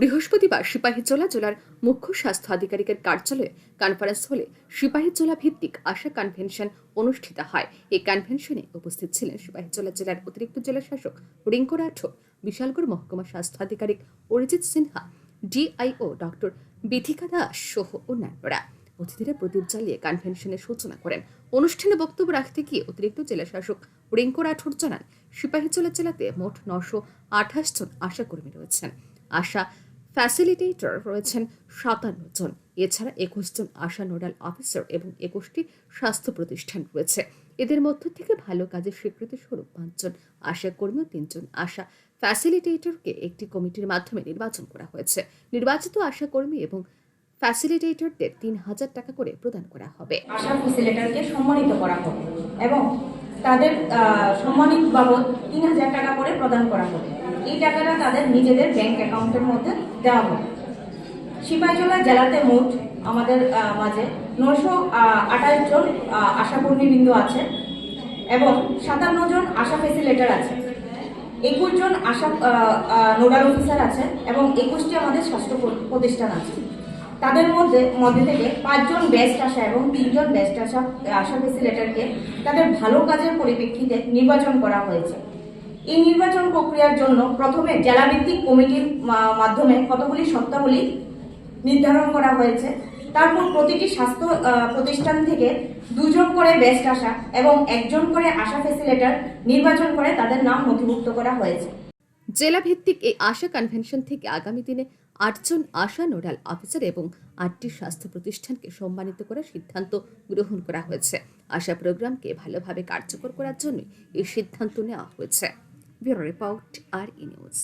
বৃহস্পতিবার সিপাহীজলা জেলার মুখ্য স্বাস্থ্য আধিকারিকের কার্যালয়ে কনফারেন্স হলে সিপাহীজলা ভিত্তিক আশা কনভেনশন অনুষ্ঠিত হয়। এই কনভেনশনে উপস্থিত ছিলেন সিপাহীজলা জেলার অতিরিক্ত জেলা শাসক রিঙ্কু রাঠোর, বিশালগড় মহকুমা স্বাস্থ্য আধিকারিক Arijit Sinha, D I O doctor Bithika Das সহ অন্যান্যরা। অতিথিরা প্রদীপ জ্বালিয়ে কনভেনশনের সূচনা করেন। অনুষ্ঠানে বক্তব্য রাখতে গিয়ে অতিরিক্ত জেলা শাসক রিঙ্কু রাঠোর জানান সিপাহীজলা জেলাতে মোট নশো আঠাশ জন আশাকর্মী রয়েছেন। আশা ফ্যাসিলিটেটর রয়েছেন সাতান্ন জন। এছাড়া একুশ জন আশা নোডাল অফিসার এবং একুশটি স্বাস্থ্য প্রতিষ্ঠান রয়েছে। এদের মধ্য থেকে ভালো কাজের স্বীকৃতি স্বরূপ পাঁচজন আশা কর্মী ও তিনজন আশা ফ্যাসিলিটেটরকে একটি কমিটির মাধ্যমে নির্বাচন করা হয়েছে। নির্বাচিত আশা কর্মী এবং ফ্যাসিলিটেটরদের তিন হাজার টাকা করে প্রদান করা হবে। আশা ফেসিলেটারকে সম্মানিত করা হবে এবং তাদের সম্মানিত বাবদ তিন হাজার টাকা করে প্রদান করা হবে। এই টাকাটা তাদের নিজেদের ব্যাংক অ্যাকাউন্টের মধ্যে দেওয়া হবে। সিপাহীজলা জেলাতে মোট আমাদের মাঝে নশো আঠাশ জন আশাকর্মীবৃন্দ আছে এবং সাতান্ন জন আশা ফেসিলেটার আছে। একুশ জন আশা নোডাল অফিসার আছে এবং একুশটি আমাদের স্বাস্থ্য প্রতিষ্ঠান আছে। তাদের মধ্যে মধ্যে থেকে পাঁচজন বেস্ট আসা এবং তিনজন বেস্ট আশা আশা ফেসিলেটারকে তাদের ভালো কাজের পরিপ্রেক্ষিতে নির্বাচন করা হয়েছে। এই নির্বাচন প্রক্রিয়ার জন্য প্রথমে জেলাভিত্তিক কমিটির মাধ্যমে কতগুলি শর্তাবলী নির্ধারণ করা হয়েছে। তারপর প্রতিটি স্বাস্থ্য প্রতিষ্ঠান থেকে দুজন করে বেস্ট আশা এবং একজন করে আশা ফেসিলেটার নির্বাচন করে তাদের নাম নথিভুক্ত করা হয়েছে। জেলা ভিত্তিক এই আশা কনভেনশন থেকে আগামী দিনে আটজন আশা নোডাল অফিসার এবং আটটি স্বাস্থ্য প্রতিষ্ঠানকে সম্মানিত করার সিদ্ধান্ত গ্রহণ করা হয়েছে। আশা প্রোগ্রামকে ভালোভাবে কার্যকর করার জন্য এই সিদ্ধান্ত নেওয়া হয়েছে। Bureau report R E news.